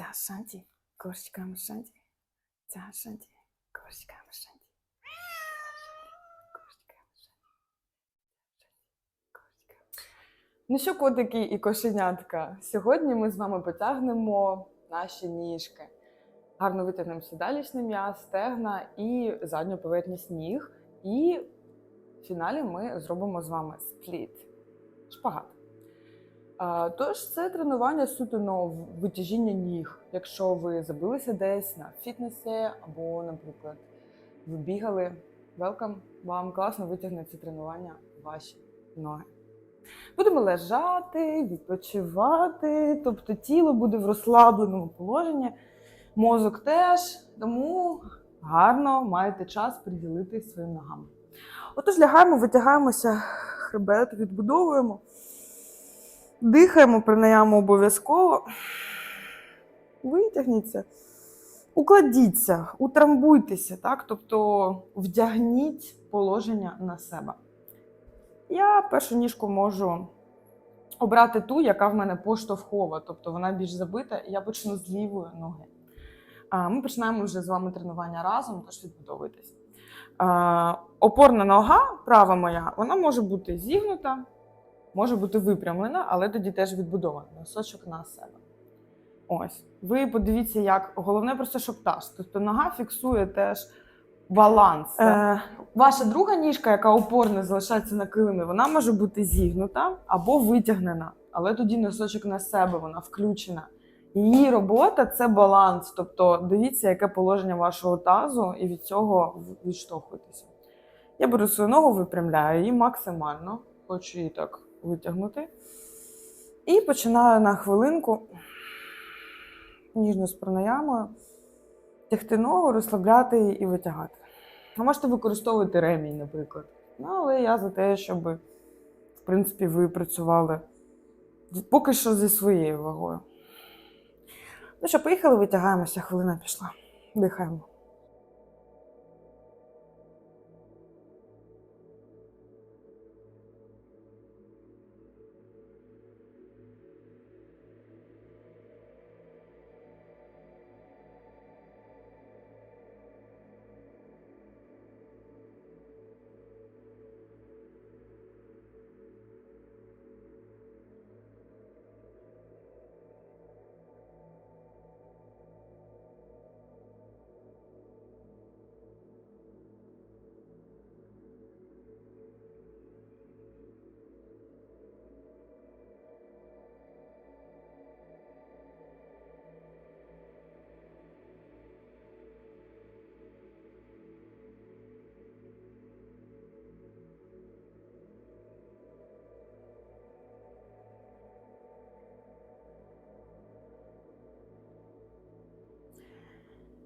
Ця шанті, кошечками шанті. Ця шанті, кошечками шанті. Ну що, котики і кошенятка, сьогодні ми з вами потягнемо наші ніжки. Гарно витягнемо сідалічний м'яз, стегна і задню поверхність ніг. І в фіналі ми зробимо з вами спліт. Шпагат. Тож це тренування суто на витяжіння ніг. Якщо ви забилися десь на фітнесі або, наприклад, ви бігали, welcome, вам класно витягне це тренування ваші ноги. Будемо лежати, відпочивати, тобто тіло буде в розслабленому положенні, мозок теж, тому гарно маєте час приділити своїм ногам. Отож, лягаємо, витягаємося, хребет відбудовуємо. Дихаємо, прийняємо обов'язково. Витягніться, укладіться, утрамбуйтеся, так? тобто вдягніть положення на себе. Я першу ніжку можу обрати ту, яка в мене поштовхова, тобто вона більш забита, і я почну з лівої ноги. Ми починаємо вже з вами тренування разом, тож відбудовуйтесь. Опорна нога, права моя, вона може бути зігнута, може бути випрямлена, але тоді теж відбудована. Носочок на себе. Ось. Ви подивіться, як головне просто, щоб таз. Тобто нога фіксує теж баланс. Е, ваша друга ніжка, яка опорна залишається на килимі, вона може бути зігнута або витягнена, але тоді носочок на себе, вона включена. Її робота це баланс. Тобто дивіться, яке положення вашого тазу, і від цього відштовхуйтеся. Я беру свою ногу, випрямляю її максимально, хочу її так витягнути. І починаю на хвилинку ніжно з пранаямою тягти ногу, розслабляти її і витягати. Ви можете використовувати ремінь, наприклад. Ну, але я за те, щоб, в принципі, ви працювали поки що зі своєю вагою. Ну що, поїхали, витягаємося, хвилина пішла. Дихаємо.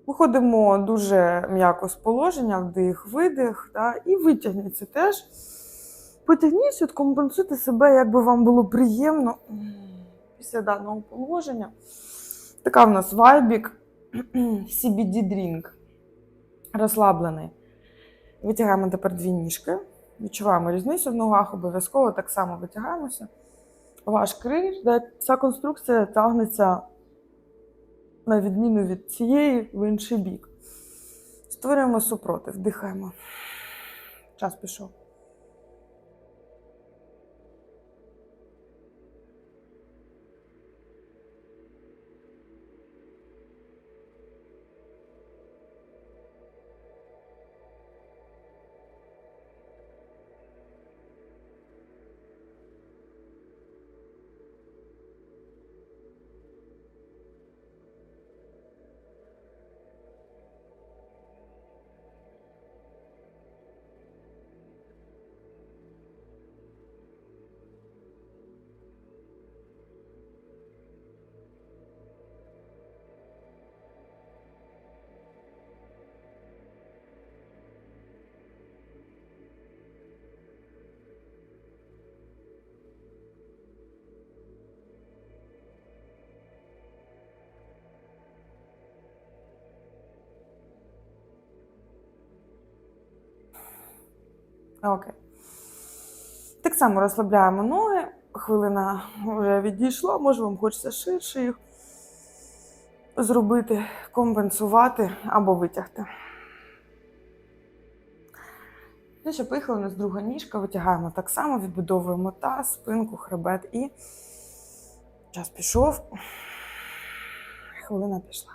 Виходимо дуже м'яко з положення, вдих, видих, да, і витягніться теж. Потягніть, компенсуйте себе, як би вам було приємно після даного положення. Така в нас вайбік, CBD дрінк розслаблений. Витягаємо тепер дві ніжки. Відчуваємо різницю в ногах, обов'язково так само витягаємося. Ваш криль, ця конструкція тягнеться на відміну від цієї в інший бік. Створюємо супротив, дихаємо. Час пішов. Окей. Так само розслабляємо ноги. Хвилина вже відійшла, може вам хочеться ширше їх. зробити, компенсувати або витягти. Ну що, поїхали у нас друга ніжка, витягаємо так само, відбудовуємо таз, спинку, хребет і час пішов. Хвилина пішла.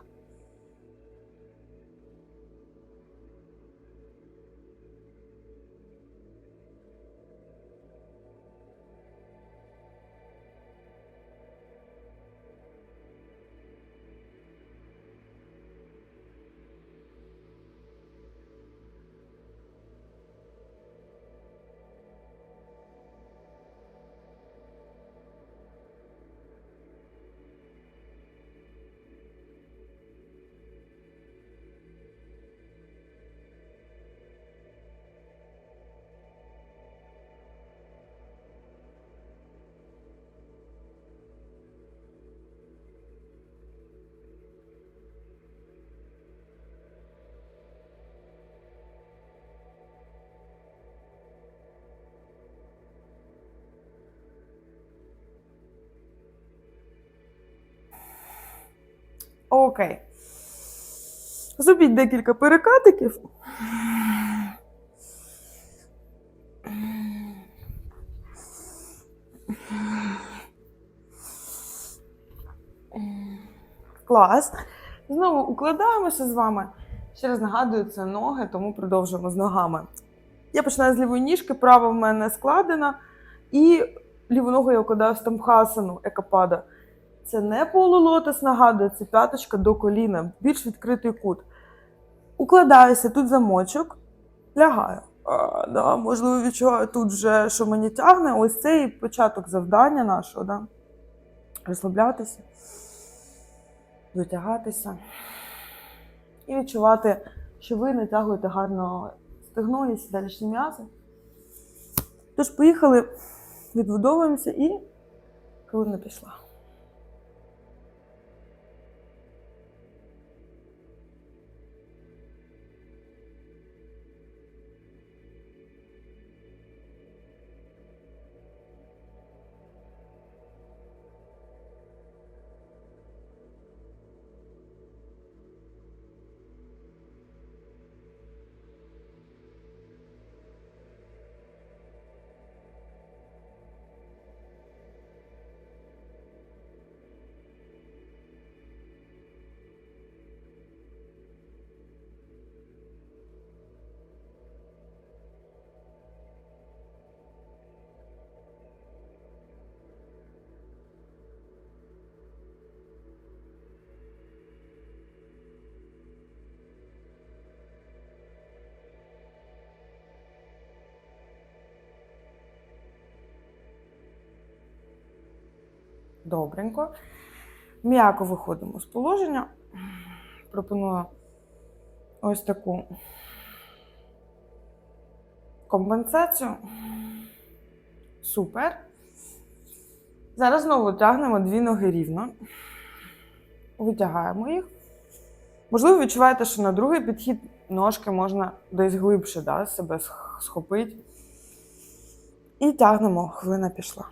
Окей. Зробіть декілька перекатиків. Клас. Знову укладаємося з вами. Ще раз нагадую, це ноги, тому продовжуємо з ногами. Я починаю з лівої ніжки, права в мене складена, і ліву ногу я укладаю в стамхасану, екапада. Це не полулотос, нагадую, це п'яточка до коліна, більш відкритий кут. Укладаюся, тут замочок, лягаю. А, да, можливо, відчуваю тут вже, що мені тягне. Ось цей початок завдання нашого. Да? Розслаблятися, дотягатися і відчувати, що ви натягуєте гарно стегно і сідалішні м'язи. Тож, поїхали, відбудовуємося і хвилина пішла. Добренько. М'яко виходимо з положення. Пропоную ось таку компенсацію. Супер. Зараз знову тягнемо дві ноги рівно. Витягаємо їх. Можливо, відчуваєте, що на другий підхід ножки можна десь глибше да, себе схопити. І тягнемо, хвилина пішла.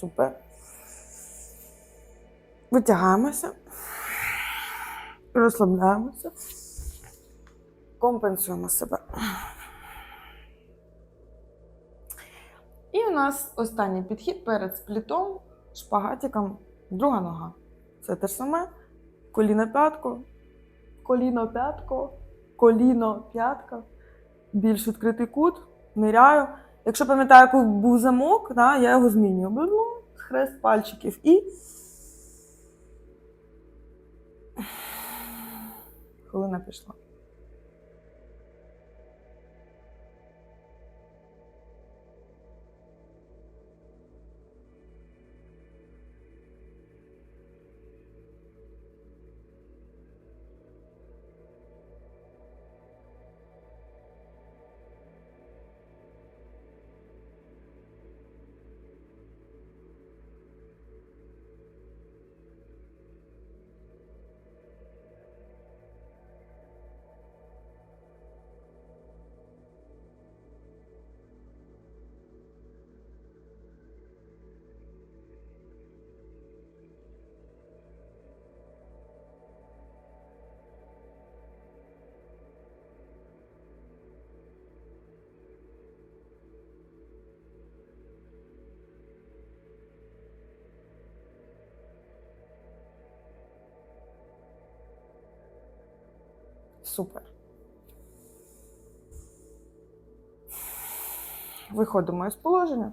Супер. Витягаємося. Розслабляємося. Компенсуємо себе. І у нас останній підхід перед сплітом, шпагатиком, друга нога. Це те ж саме. Коліна п'ятку, коліно п'ятко, коліно п'ятка, більш відкритий кут, ниряю. Якщо пам'ятаю, який був замок, да, я його змінюю. Хрест пальчиків і. Хвилина пішла. Супер. Виходимо із положення.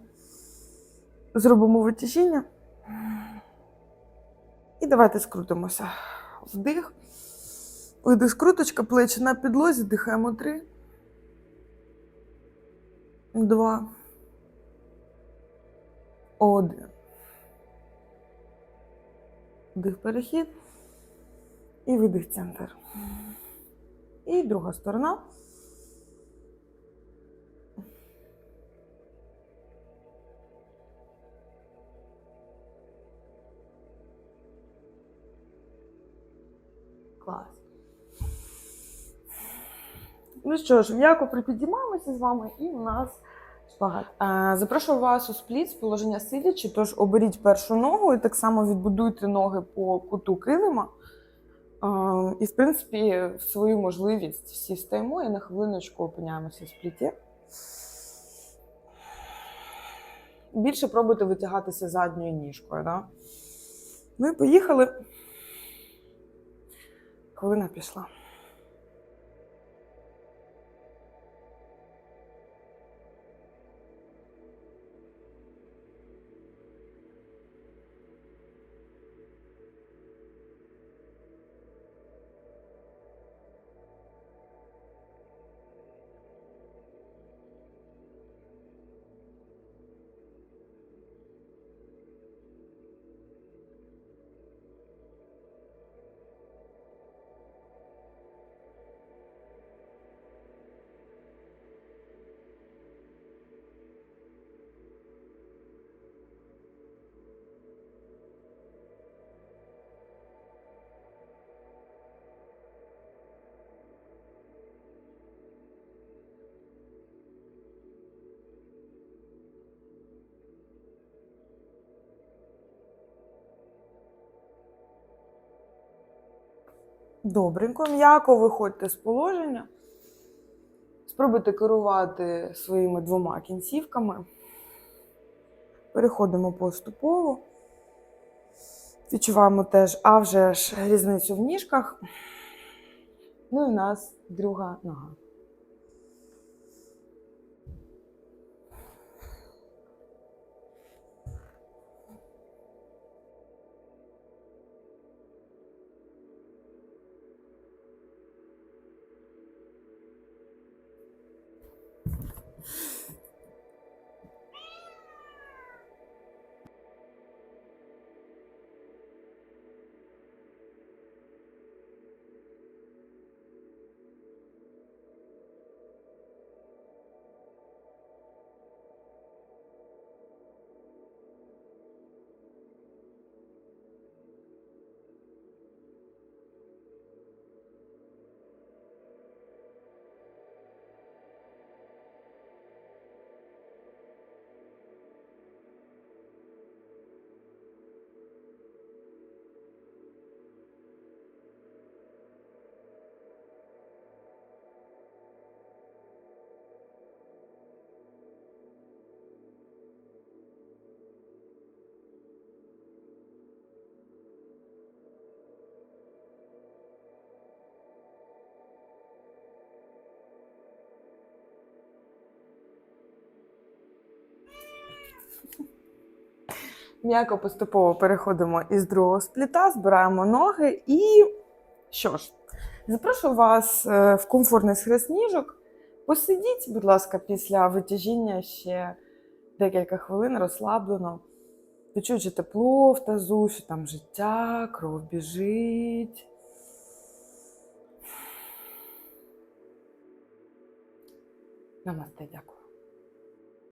Зробимо витяжіння. І давайте скрутимося. Вдих. Видих, скруточка, плечі на підлозі, дихаємо три. Два. Один. Вдих, перехід. І видих центр. І друга сторона. Клас. Ну що ж, м'яко припідіймаємося з вами, і у нас Запрошую вас у спліт з положення сидячи, тож оберіть першу ногу і так само відбудуйте ноги по куту килима. І, в принципі, в свою можливість всі і на хвилиночку опиняємося в спліті. Більше пробуйте витягатися задньою ніжкою. Да? І поїхали. Хвилина пішла. Добренько, м'яко виходьте з положення. Спробуйте керувати своїми двома кінцівками. Переходимо поступово. Відчуваємо теж, а вже ж різницю в ніжках. Ну і в нас друга нога. М'яко поступово переходимо із другого спліта, збираємо ноги і що ж, запрошую вас е, в комфортний схрест ніжок. Посидіть, будь ласка, після витяжіння ще декілька хвилин розслаблено. Відчуючи тепло в тазу, що там життя, кров біжить. Намасте, дякую.